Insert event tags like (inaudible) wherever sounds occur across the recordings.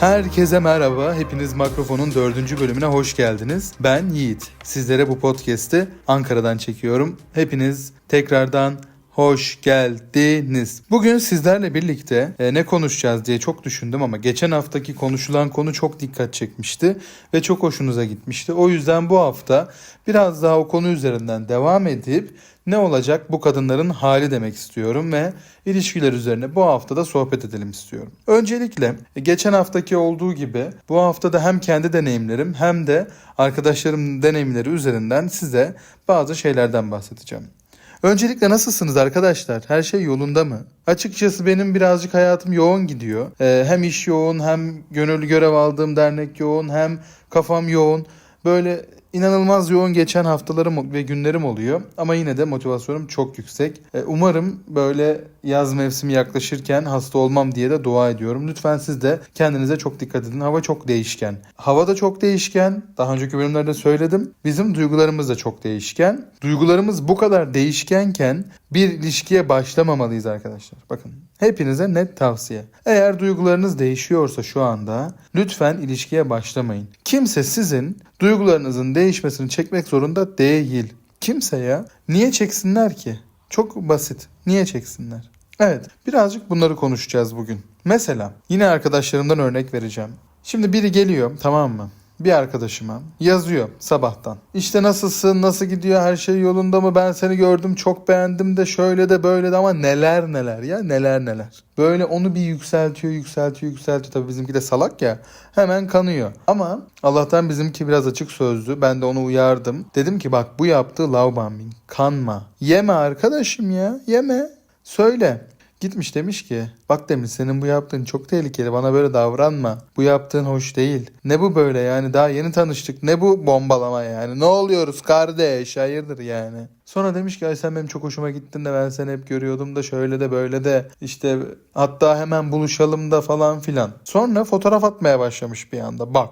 Herkese merhaba. Hepiniz Makrofon'un dördüncü bölümüne hoş geldiniz. Ben Yiğit. Sizlere bu podcast'i Ankara'dan çekiyorum. Hepiniz tekrardan hoş geldiniz. Bugün sizlerle birlikte e, ne konuşacağız diye çok düşündüm ama geçen haftaki konuşulan konu çok dikkat çekmişti ve çok hoşunuza gitmişti. O yüzden bu hafta biraz daha o konu üzerinden devam edip ne olacak bu kadınların hali demek istiyorum ve ilişkiler üzerine bu hafta da sohbet edelim istiyorum. Öncelikle e, geçen haftaki olduğu gibi bu hafta da hem kendi deneyimlerim hem de arkadaşlarımın deneyimleri üzerinden size bazı şeylerden bahsedeceğim. Öncelikle nasılsınız arkadaşlar? Her şey yolunda mı? Açıkçası benim birazcık hayatım yoğun gidiyor. Ee, hem iş yoğun hem gönüllü görev aldığım dernek yoğun hem kafam yoğun. Böyle inanılmaz yoğun geçen haftalarım ve günlerim oluyor. Ama yine de motivasyonum çok yüksek. Ee, umarım böyle yaz mevsimi yaklaşırken hasta olmam diye de dua ediyorum. Lütfen siz de kendinize çok dikkat edin. Hava çok değişken. Hava da çok değişken. Daha önceki bölümlerde söyledim. Bizim duygularımız da çok değişken. Duygularımız bu kadar değişkenken bir ilişkiye başlamamalıyız arkadaşlar. Bakın hepinize net tavsiye. Eğer duygularınız değişiyorsa şu anda lütfen ilişkiye başlamayın. Kimse sizin duygularınızın değişmesini çekmek zorunda değil. Kimse ya. Niye çeksinler ki? Çok basit. Niye çeksinler? Evet, birazcık bunları konuşacağız bugün. Mesela yine arkadaşlarımdan örnek vereceğim. Şimdi biri geliyor, tamam mı? Bir arkadaşıma yazıyor sabahtan. İşte nasılsın, nasıl gidiyor, her şey yolunda mı? Ben seni gördüm, çok beğendim de şöyle de böyle de ama neler neler ya neler neler. Böyle onu bir yükseltiyor, yükseltiyor, yükseltiyor. Tabii bizimki de salak ya. Hemen kanıyor. Ama Allah'tan bizimki biraz açık sözlü. Ben de onu uyardım. Dedim ki bak bu yaptığı love bombing. Kanma. Yeme arkadaşım ya. Yeme. Söyle. Gitmiş demiş ki bak demiş senin bu yaptığın çok tehlikeli bana böyle davranma. Bu yaptığın hoş değil. Ne bu böyle yani daha yeni tanıştık. Ne bu bombalama yani. Ne oluyoruz kardeş hayırdır yani. Sonra demiş ki ay sen benim çok hoşuma gittin de ben seni hep görüyordum da şöyle de böyle de işte hatta hemen buluşalım da falan filan. Sonra fotoğraf atmaya başlamış bir anda bak.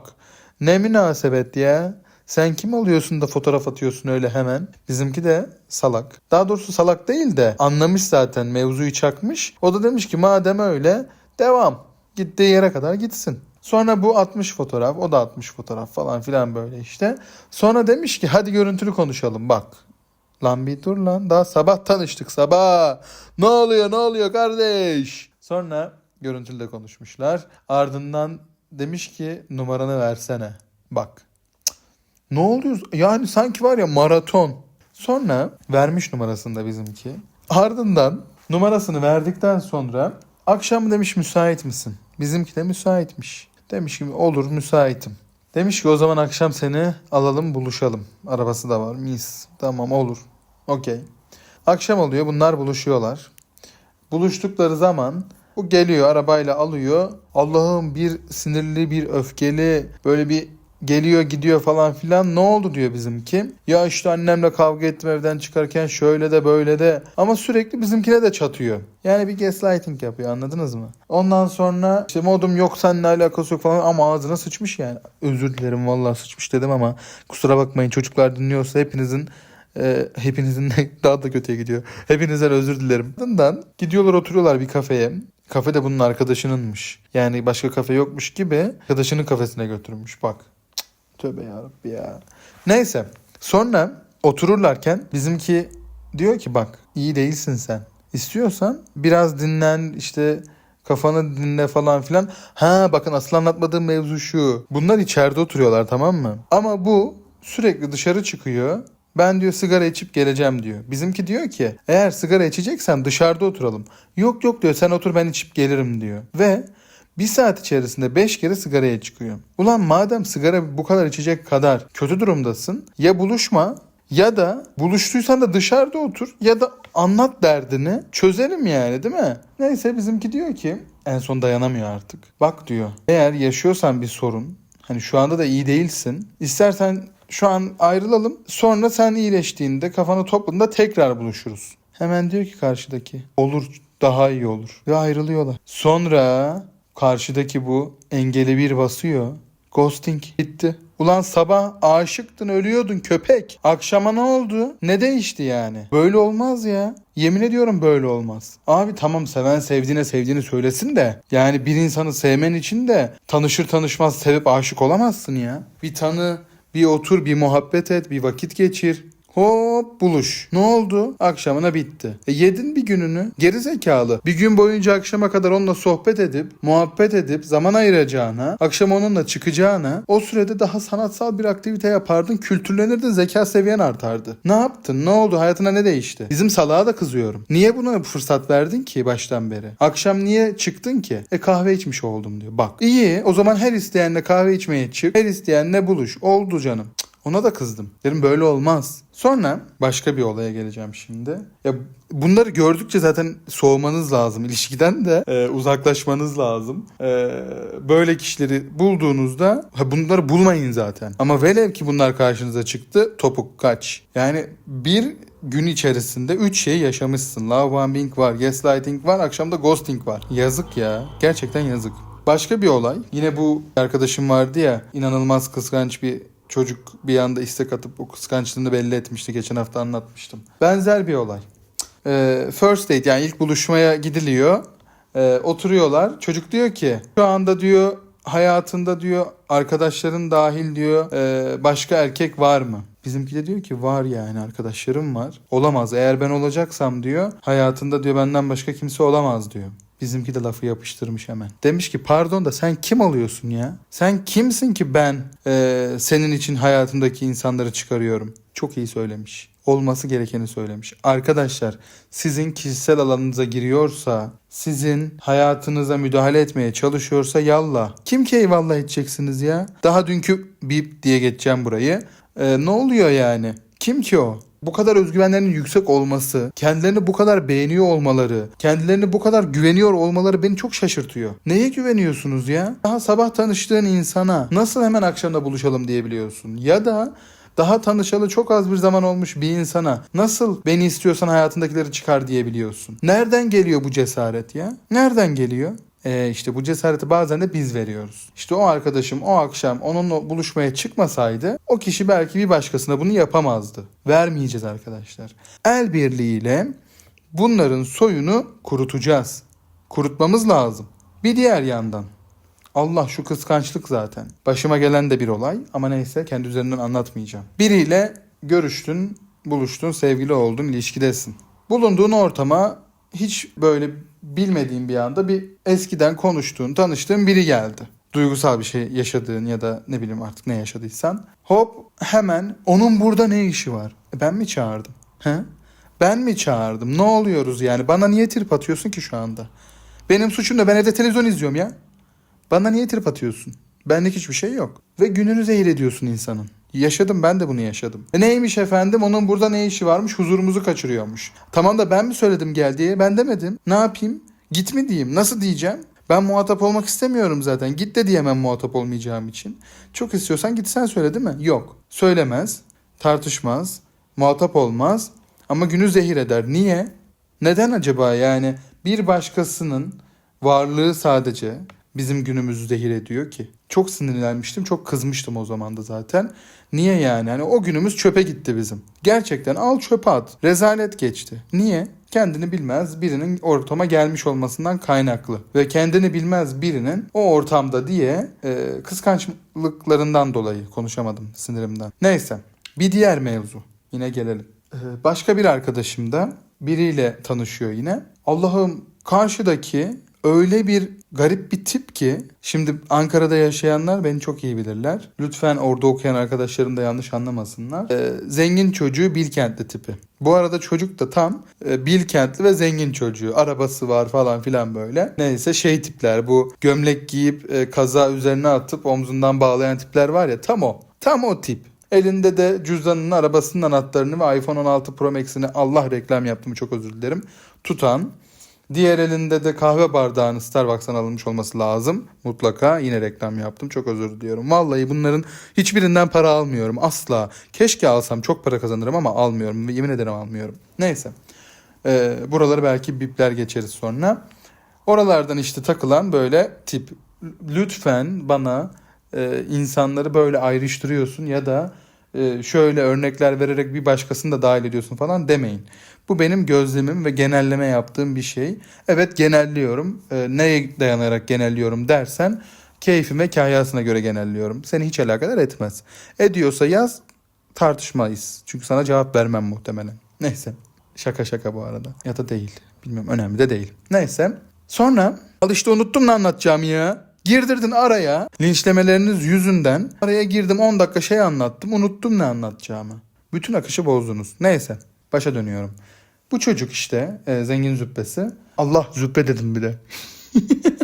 Ne münasebet ya. Sen kim oluyorsun da fotoğraf atıyorsun öyle hemen? Bizimki de salak. Daha doğrusu salak değil de anlamış zaten mevzuyu çakmış. O da demiş ki madem öyle devam. Gittiği yere kadar gitsin. Sonra bu 60 fotoğraf, o da 60 fotoğraf falan filan böyle işte. Sonra demiş ki hadi görüntülü konuşalım bak. Lan bir dur lan daha sabah tanıştık sabah. Ne oluyor ne oluyor kardeş? Sonra görüntülü de konuşmuşlar. Ardından demiş ki numaranı versene. Bak ne oluyor? Yani sanki var ya maraton. Sonra vermiş numarasını da bizimki. Ardından numarasını verdikten sonra akşam demiş müsait misin? Bizimki de müsaitmiş. Demiş ki olur müsaitim. Demiş ki o zaman akşam seni alalım buluşalım. Arabası da var mis. Tamam olur. Okey. Akşam oluyor bunlar buluşuyorlar. Buluştukları zaman bu geliyor arabayla alıyor. Allah'ım bir sinirli bir öfkeli böyle bir geliyor gidiyor falan filan ne oldu diyor bizimki. Ya işte annemle kavga ettim evden çıkarken şöyle de böyle de ama sürekli bizimkine de çatıyor. Yani bir gaslighting yapıyor anladınız mı? Ondan sonra işte modum yok seninle alakası yok falan ama ağzına sıçmış yani. Özür dilerim vallahi sıçmış dedim ama kusura bakmayın çocuklar dinliyorsa hepinizin e, hepinizin (laughs) daha da kötüye gidiyor. Hepinizden özür dilerim. Ardından gidiyorlar oturuyorlar bir kafeye. Kafe de bunun arkadaşınınmış. Yani başka kafe yokmuş gibi arkadaşının kafesine götürmüş bak. Tövbe yarabbi ya. Neyse. Sonra otururlarken bizimki diyor ki bak iyi değilsin sen. İstiyorsan biraz dinlen işte kafanı dinle falan filan. Ha bakın asıl anlatmadığım mevzu şu. Bunlar içeride oturuyorlar tamam mı? Ama bu sürekli dışarı çıkıyor. Ben diyor sigara içip geleceğim diyor. Bizimki diyor ki eğer sigara içeceksen dışarıda oturalım. Yok yok diyor sen otur ben içip gelirim diyor. Ve bir saat içerisinde 5 kere sigaraya çıkıyor. Ulan madem sigara bu kadar içecek kadar kötü durumdasın ya buluşma ya da buluştuysan da dışarıda otur ya da anlat derdini çözelim yani değil mi? Neyse bizimki diyor ki en son dayanamıyor artık. Bak diyor eğer yaşıyorsan bir sorun hani şu anda da iyi değilsin istersen şu an ayrılalım sonra sen iyileştiğinde kafanı topladığında tekrar buluşuruz. Hemen diyor ki karşıdaki olur daha iyi olur ve ayrılıyorlar. Sonra Karşıdaki bu engeli bir basıyor. Ghosting gitti. Ulan sabah aşıktın ölüyordun köpek. Akşama ne oldu? Ne değişti yani? Böyle olmaz ya. Yemin ediyorum böyle olmaz. Abi tamam seven sevdiğine sevdiğini söylesin de yani bir insanı sevmen için de tanışır tanışmaz sevip aşık olamazsın ya. Bir tanı, bir otur, bir muhabbet et, bir vakit geçir. Hop buluş. Ne oldu? Akşamına bitti. E yedin bir gününü. Geri zekalı. Bir gün boyunca akşama kadar onunla sohbet edip, muhabbet edip, zaman ayıracağına, akşam onunla çıkacağına, o sürede daha sanatsal bir aktivite yapardın, kültürlenirdin, zeka seviyen artardı. Ne yaptın? Ne oldu? Hayatına ne değişti? Bizim salağa da kızıyorum. Niye buna fırsat verdin ki baştan beri? Akşam niye çıktın ki? E kahve içmiş oldum diyor. Bak. İyi. O zaman her isteyenle kahve içmeye çık. Her isteyenle buluş. Oldu canım. Cık, Ona da kızdım. Dedim böyle olmaz. Sonra başka bir olaya geleceğim şimdi. Ya bunları gördükçe zaten soğumanız lazım. İlişkiden de e, uzaklaşmanız lazım. E, böyle kişileri bulduğunuzda ha, bunları bulmayın zaten. Ama velev ki bunlar karşınıza çıktı topuk kaç. Yani bir gün içerisinde 3 şey yaşamışsın. Love bombing var, gaslighting var, akşamda ghosting var. Yazık ya. Gerçekten yazık. Başka bir olay. Yine bu arkadaşım vardı ya inanılmaz kıskanç bir çocuk bir anda istek atıp o kıskançlığını belli etmişti. Geçen hafta anlatmıştım. Benzer bir olay. Ee, first date yani ilk buluşmaya gidiliyor. Ee, oturuyorlar. Çocuk diyor ki şu anda diyor hayatında diyor arkadaşların dahil diyor "e, başka erkek var mı? Bizimki de diyor ki var yani arkadaşlarım var. Olamaz eğer ben olacaksam diyor hayatında diyor benden başka kimse olamaz diyor. Bizimki de lafı yapıştırmış hemen. Demiş ki pardon da sen kim oluyorsun ya? Sen kimsin ki ben e, senin için hayatımdaki insanları çıkarıyorum? Çok iyi söylemiş. Olması gerekeni söylemiş. Arkadaşlar sizin kişisel alanınıza giriyorsa, sizin hayatınıza müdahale etmeye çalışıyorsa yallah. Kim ki eyvallah edeceksiniz ya? Daha dünkü bip diye geçeceğim burayı. E, ne oluyor yani? Kim ki o? Bu kadar özgüvenlerinin yüksek olması, kendilerini bu kadar beğeniyor olmaları, kendilerini bu kadar güveniyor olmaları beni çok şaşırtıyor. Neye güveniyorsunuz ya? Daha sabah tanıştığın insana nasıl hemen akşamda buluşalım diyebiliyorsun? Ya da daha tanışalı çok az bir zaman olmuş bir insana nasıl beni istiyorsan hayatındakileri çıkar diyebiliyorsun? Nereden geliyor bu cesaret ya? Nereden geliyor? Ee, işte bu cesareti bazen de biz veriyoruz. İşte o arkadaşım o akşam onunla buluşmaya çıkmasaydı o kişi belki bir başkasına bunu yapamazdı. Vermeyeceğiz arkadaşlar. El birliğiyle bunların soyunu kurutacağız. Kurutmamız lazım. Bir diğer yandan Allah şu kıskançlık zaten. Başıma gelen de bir olay ama neyse kendi üzerinden anlatmayacağım. Biriyle görüştün, buluştun, sevgili oldun, ilişkidesin. Bulunduğun ortama hiç böyle bilmediğin bir anda bir eskiden konuştuğun, tanıştığın biri geldi. Duygusal bir şey yaşadığın ya da ne bileyim artık ne yaşadıysan. Hop hemen onun burada ne işi var? E ben mi çağırdım? He? Ben mi çağırdım? Ne oluyoruz yani? Bana niye trip atıyorsun ki şu anda? Benim suçum da ben evde televizyon izliyorum ya. Bana niye trip atıyorsun? Benlik hiçbir şey yok. Ve gününü zehir ediyorsun insanın. Yaşadım ben de bunu yaşadım. E neymiş efendim onun burada ne işi varmış huzurumuzu kaçırıyormuş. Tamam da ben mi söyledim gel diye ben demedim. Ne yapayım? Git mi diyeyim? Nasıl diyeceğim? Ben muhatap olmak istemiyorum zaten. Git de diyemem muhatap olmayacağım için. Çok istiyorsan git sen söyle değil mi? Yok. Söylemez. Tartışmaz. Muhatap olmaz. Ama günü zehir eder. Niye? Neden acaba yani bir başkasının varlığı sadece bizim günümüzü zehir ediyor ki? Çok sinirlenmiştim, çok kızmıştım o zaman da zaten. Niye yani? Hani o günümüz çöpe gitti bizim. Gerçekten al çöpe at. Rezalet geçti. Niye? Kendini bilmez birinin ortama gelmiş olmasından kaynaklı. Ve kendini bilmez birinin o ortamda diye e, kıskançlıklarından dolayı konuşamadım sinirimden. Neyse bir diğer mevzu. Yine gelelim. Ee, Başka bir arkadaşım da biriyle tanışıyor yine. Allah'ım karşıdaki öyle bir garip bir tip ki şimdi Ankara'da yaşayanlar beni çok iyi bilirler. Lütfen orada okuyan arkadaşlarım da yanlış anlamasınlar. Ee, zengin çocuğu Bilkentli tipi. Bu arada çocuk da tam e, Bilkentli ve zengin çocuğu. Arabası var falan filan böyle. Neyse şey tipler bu gömlek giyip e, kaza üzerine atıp omzundan bağlayan tipler var ya tam o. Tam o tip. Elinde de cüzdanının arabasının anahtarını ve iPhone 16 Pro Max'ini Allah reklam yaptım çok özür dilerim. Tutan. Diğer elinde de kahve bardağını Starbucks'tan alınmış olması lazım. Mutlaka yine reklam yaptım. Çok özür diliyorum. Vallahi bunların hiçbirinden para almıyorum. Asla. Keşke alsam çok para kazanırım ama almıyorum. Yemin ederim almıyorum. Neyse. Ee, buraları belki bipler geçeriz sonra. Oralardan işte takılan böyle tip. Lütfen bana e, insanları böyle ayrıştırıyorsun ya da şöyle örnekler vererek bir başkasını da dahil ediyorsun falan demeyin. Bu benim gözlemim ve genelleme yaptığım bir şey. Evet genelliyorum. E, neye dayanarak genelliyorum dersen keyfime kahyasına göre genelliyorum. Seni hiç alakadar etmez. Ediyorsa yaz tartışmayız. Çünkü sana cevap vermem muhtemelen. Neyse. Şaka şaka bu arada. Ya da değil. Bilmiyorum önemli de değil. Neyse. Sonra al işte unuttum ne anlatacağım ya. Girdirdin araya linçlemeleriniz yüzünden araya girdim 10 dakika şey anlattım unuttum ne anlatacağımı. Bütün akışı bozdunuz. Neyse başa dönüyorum. Bu çocuk işte e, zengin züppesi. Allah züppe dedim bir de. (laughs)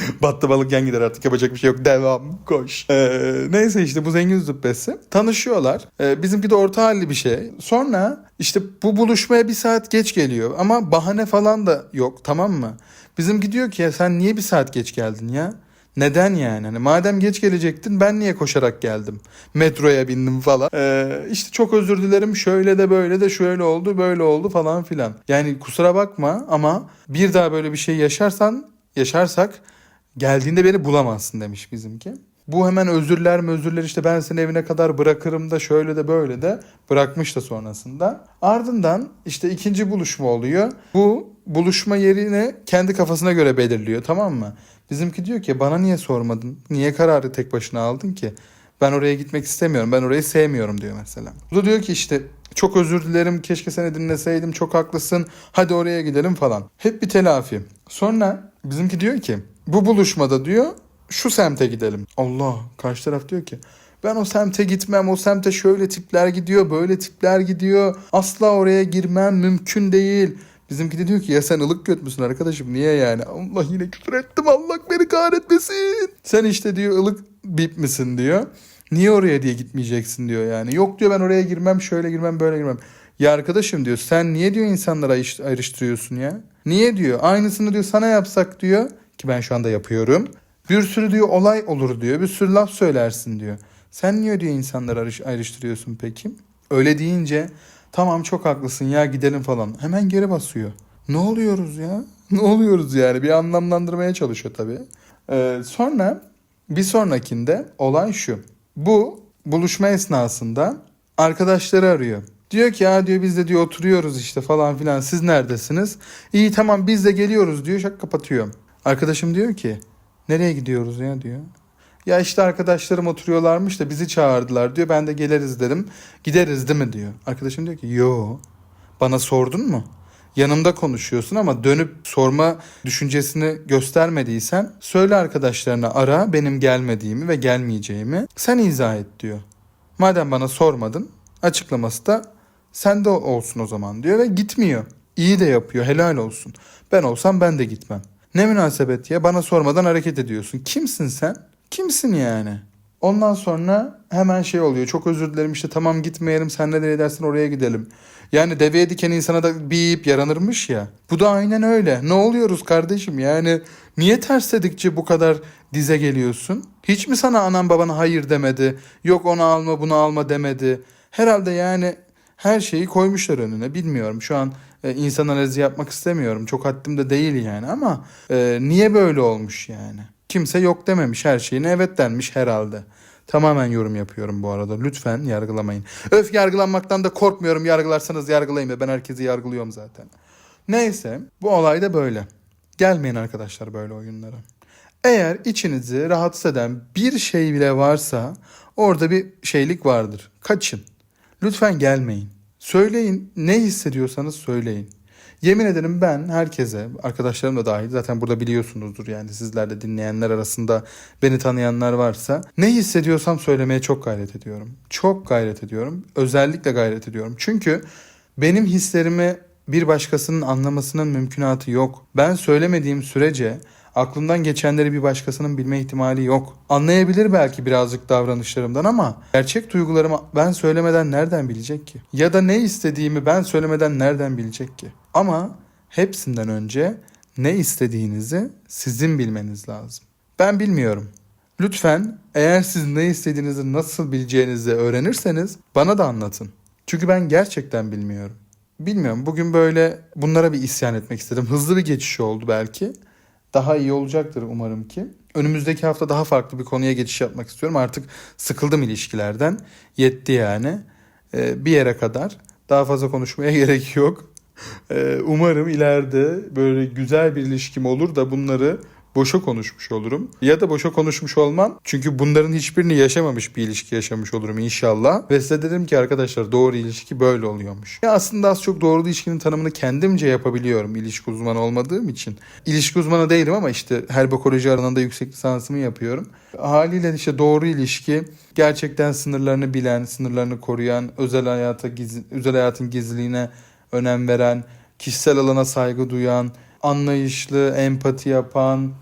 (laughs) Battı balık yan gider artık yapacak bir şey yok. Devam koş. Ee, neyse işte bu zengin züppesi. Tanışıyorlar. Ee, bizimki de orta halli bir şey. Sonra işte bu buluşmaya bir saat geç geliyor. Ama bahane falan da yok tamam mı? Bizimki diyor ki ya sen niye bir saat geç geldin ya? Neden yani? Hani madem geç gelecektin ben niye koşarak geldim? Metroya bindim falan. Ee, işte çok özür dilerim şöyle de böyle de şöyle oldu böyle oldu falan filan. Yani kusura bakma ama bir daha böyle bir şey yaşarsan yaşarsak geldiğinde beni bulamazsın demiş bizimki. Bu hemen özürler mi özürler işte ben seni evine kadar bırakırım da şöyle de böyle de bırakmış da sonrasında. Ardından işte ikinci buluşma oluyor. Bu buluşma yerini kendi kafasına göre belirliyor tamam mı? Bizimki diyor ki bana niye sormadın? Niye kararı tek başına aldın ki? Ben oraya gitmek istemiyorum. Ben orayı sevmiyorum diyor mesela. Bu da diyor ki işte çok özür dilerim. Keşke seni dinleseydim. Çok haklısın. Hadi oraya gidelim falan. Hep bir telafi. Sonra bizimki diyor ki bu buluşmada diyor şu semte gidelim. Allah karşı taraf diyor ki ben o semte gitmem. O semte şöyle tipler gidiyor, böyle tipler gidiyor. Asla oraya girmem mümkün değil. Bizimki de diyor ki ya sen ılık göt müsün arkadaşım niye yani? Allah yine küfür ettim Allah beni kahretmesin. Sen işte diyor ılık bip misin diyor. Niye oraya diye gitmeyeceksin diyor yani. Yok diyor ben oraya girmem şöyle girmem böyle girmem. Ya arkadaşım diyor sen niye diyor insanlara ayrış- ayrıştırıyorsun ya? Niye diyor aynısını diyor sana yapsak diyor ki ben şu anda yapıyorum. Bir sürü diyor olay olur diyor bir sürü laf söylersin diyor. Sen niye diyor insanları ayrış- ayrıştırıyorsun peki? Öyle deyince tamam çok haklısın ya gidelim falan. Hemen geri basıyor. Ne oluyoruz ya? (laughs) Ne oluyoruz yani? Bir anlamlandırmaya çalışıyor tabii. Ee, sonra bir sonrakinde olay şu. Bu buluşma esnasında arkadaşları arıyor. Diyor ki ya diyor biz de diyor oturuyoruz işte falan filan siz neredesiniz? İyi tamam biz de geliyoruz diyor şak kapatıyor. Arkadaşım diyor ki nereye gidiyoruz ya diyor. Ya işte arkadaşlarım oturuyorlarmış da bizi çağırdılar diyor. Ben de geliriz dedim. Gideriz değil mi diyor. Arkadaşım diyor ki yo bana sordun mu? Yanımda konuşuyorsun ama dönüp sorma düşüncesini göstermediysen söyle arkadaşlarına ara benim gelmediğimi ve gelmeyeceğimi sen izah et diyor. Madem bana sormadın açıklaması da sende olsun o zaman diyor ve gitmiyor. İyi de yapıyor helal olsun. Ben olsam ben de gitmem. Ne münasebet ya bana sormadan hareket ediyorsun. Kimsin sen? Kimsin yani? Ondan sonra hemen şey oluyor. Çok özür dilerim işte tamam gitmeyelim sen ne edersin oraya gidelim. Yani deveye diken insana da bip yaranırmış ya. Bu da aynen öyle. Ne oluyoruz kardeşim yani niye ters dedikçe bu kadar dize geliyorsun? Hiç mi sana anan babana hayır demedi? Yok onu alma bunu alma demedi. Herhalde yani her şeyi koymuşlar önüne. Bilmiyorum şu an e, insan analizi yapmak istemiyorum. Çok haddim de değil yani ama e, niye böyle olmuş yani? Kimse yok dememiş her şeyine evet denmiş herhalde. Tamamen yorum yapıyorum bu arada. Lütfen yargılamayın. Öf yargılanmaktan da korkmuyorum. Yargılarsanız yargılayın be. Ben herkesi yargılıyorum zaten. Neyse bu olay da böyle. Gelmeyin arkadaşlar böyle oyunlara. Eğer içinizi rahatsız eden bir şey bile varsa orada bir şeylik vardır. Kaçın. Lütfen gelmeyin. Söyleyin ne hissediyorsanız söyleyin. Yemin ederim ben herkese, arkadaşlarım da dahil zaten burada biliyorsunuzdur yani sizler de dinleyenler arasında beni tanıyanlar varsa ne hissediyorsam söylemeye çok gayret ediyorum. Çok gayret ediyorum. Özellikle gayret ediyorum. Çünkü benim hislerimi bir başkasının anlamasının mümkünatı yok. Ben söylemediğim sürece aklımdan geçenleri bir başkasının bilme ihtimali yok. Anlayabilir belki birazcık davranışlarımdan ama gerçek duygularımı ben söylemeden nereden bilecek ki? Ya da ne istediğimi ben söylemeden nereden bilecek ki? Ama hepsinden önce ne istediğinizi sizin bilmeniz lazım. Ben bilmiyorum. Lütfen eğer siz ne istediğinizi nasıl bileceğinizi öğrenirseniz bana da anlatın. Çünkü ben gerçekten bilmiyorum. Bilmiyorum bugün böyle bunlara bir isyan etmek istedim. Hızlı bir geçiş oldu belki. Daha iyi olacaktır umarım ki. Önümüzdeki hafta daha farklı bir konuya geçiş yapmak istiyorum. Artık sıkıldım ilişkilerden. Yetti yani. Ee, bir yere kadar. Daha fazla konuşmaya (laughs) gerek yok. Ee, umarım ileride böyle güzel bir ilişkim olur da bunları boşa konuşmuş olurum. Ya da boşa konuşmuş olmam. Çünkü bunların hiçbirini yaşamamış bir ilişki yaşamış olurum inşallah. Ve size dedim ki arkadaşlar doğru ilişki böyle oluyormuş. Ya aslında az çok doğru ilişkinin tanımını kendimce yapabiliyorum ilişki uzmanı olmadığım için. İlişki uzmanı değilim ama işte herbakoloji alanında yüksek lisansımı yapıyorum. Haliyle işte doğru ilişki gerçekten sınırlarını bilen, sınırlarını koruyan, özel hayata giz- özel hayatın gizliliğine önem veren, kişisel alana saygı duyan, anlayışlı, empati yapan,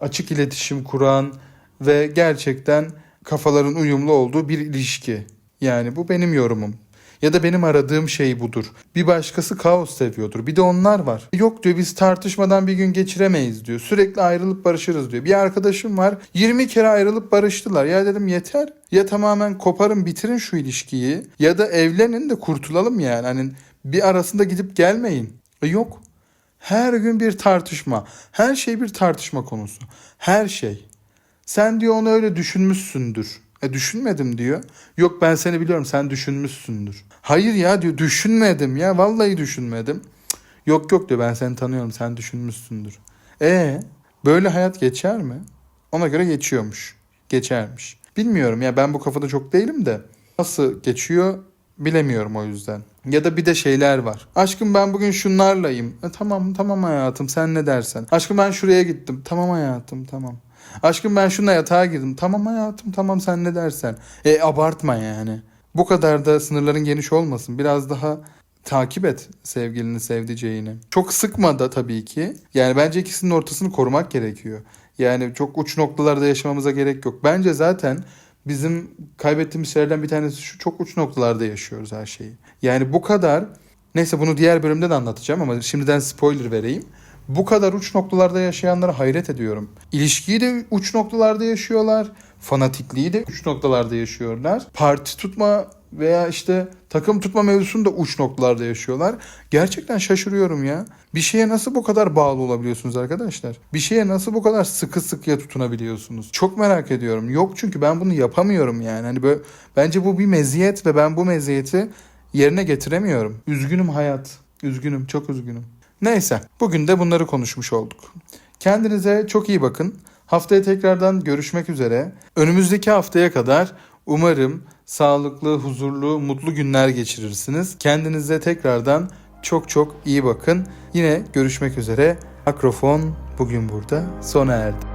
açık iletişim kuran ve gerçekten kafaların uyumlu olduğu bir ilişki. Yani bu benim yorumum. Ya da benim aradığım şey budur. Bir başkası kaos seviyordur. Bir de onlar var. Yok diyor biz tartışmadan bir gün geçiremeyiz diyor. Sürekli ayrılıp barışırız diyor. Bir arkadaşım var 20 kere ayrılıp barıştılar. Ya dedim yeter. Ya tamamen koparın bitirin şu ilişkiyi. Ya da evlenin de kurtulalım yani. Hani bir arasında gidip gelmeyin. E yok. Her gün bir tartışma. Her şey bir tartışma konusu. Her şey. Sen diyor onu öyle düşünmüşsündür. E düşünmedim diyor. Yok ben seni biliyorum sen düşünmüşsündür. Hayır ya diyor düşünmedim ya vallahi düşünmedim. Yok yok diyor ben seni tanıyorum sen düşünmüşsündür. E böyle hayat geçer mi? Ona göre geçiyormuş. Geçermiş. Bilmiyorum ya ben bu kafada çok değilim de nasıl geçiyor bilemiyorum o yüzden. Ya da bir de şeyler var. Aşkım ben bugün şunlarlayım. E, tamam tamam hayatım sen ne dersen. Aşkım ben şuraya gittim. Tamam hayatım tamam. Aşkım ben şununla yatağa girdim. Tamam hayatım tamam sen ne dersen. E abartma yani. Bu kadar da sınırların geniş olmasın. Biraz daha takip et sevgilini sevdiceğini. Çok sıkma da tabii ki. Yani bence ikisinin ortasını korumak gerekiyor. Yani çok uç noktalarda yaşamamıza gerek yok. Bence zaten bizim kaybettiğimiz şeylerden bir tanesi şu çok uç noktalarda yaşıyoruz her şeyi. Yani bu kadar neyse bunu diğer bölümde de anlatacağım ama şimdiden spoiler vereyim. Bu kadar uç noktalarda yaşayanlara hayret ediyorum. İlişkiyi de uç noktalarda yaşıyorlar. Fanatikliği de uç noktalarda yaşıyorlar. Parti tutma veya işte takım tutma mevzusunu da uç noktalarda yaşıyorlar. Gerçekten şaşırıyorum ya. Bir şeye nasıl bu kadar bağlı olabiliyorsunuz arkadaşlar? Bir şeye nasıl bu kadar sıkı sıkıya tutunabiliyorsunuz? Çok merak ediyorum. Yok çünkü ben bunu yapamıyorum yani. Hani böyle bence bu bir meziyet ve ben bu meziyeti yerine getiremiyorum. Üzgünüm hayat. Üzgünüm, çok üzgünüm. Neyse, bugün de bunları konuşmuş olduk. Kendinize çok iyi bakın. Haftaya tekrardan görüşmek üzere. Önümüzdeki haftaya kadar umarım sağlıklı, huzurlu, mutlu günler geçirirsiniz. Kendinize tekrardan çok çok iyi bakın. Yine görüşmek üzere. Mikrofon bugün burada sona erdi.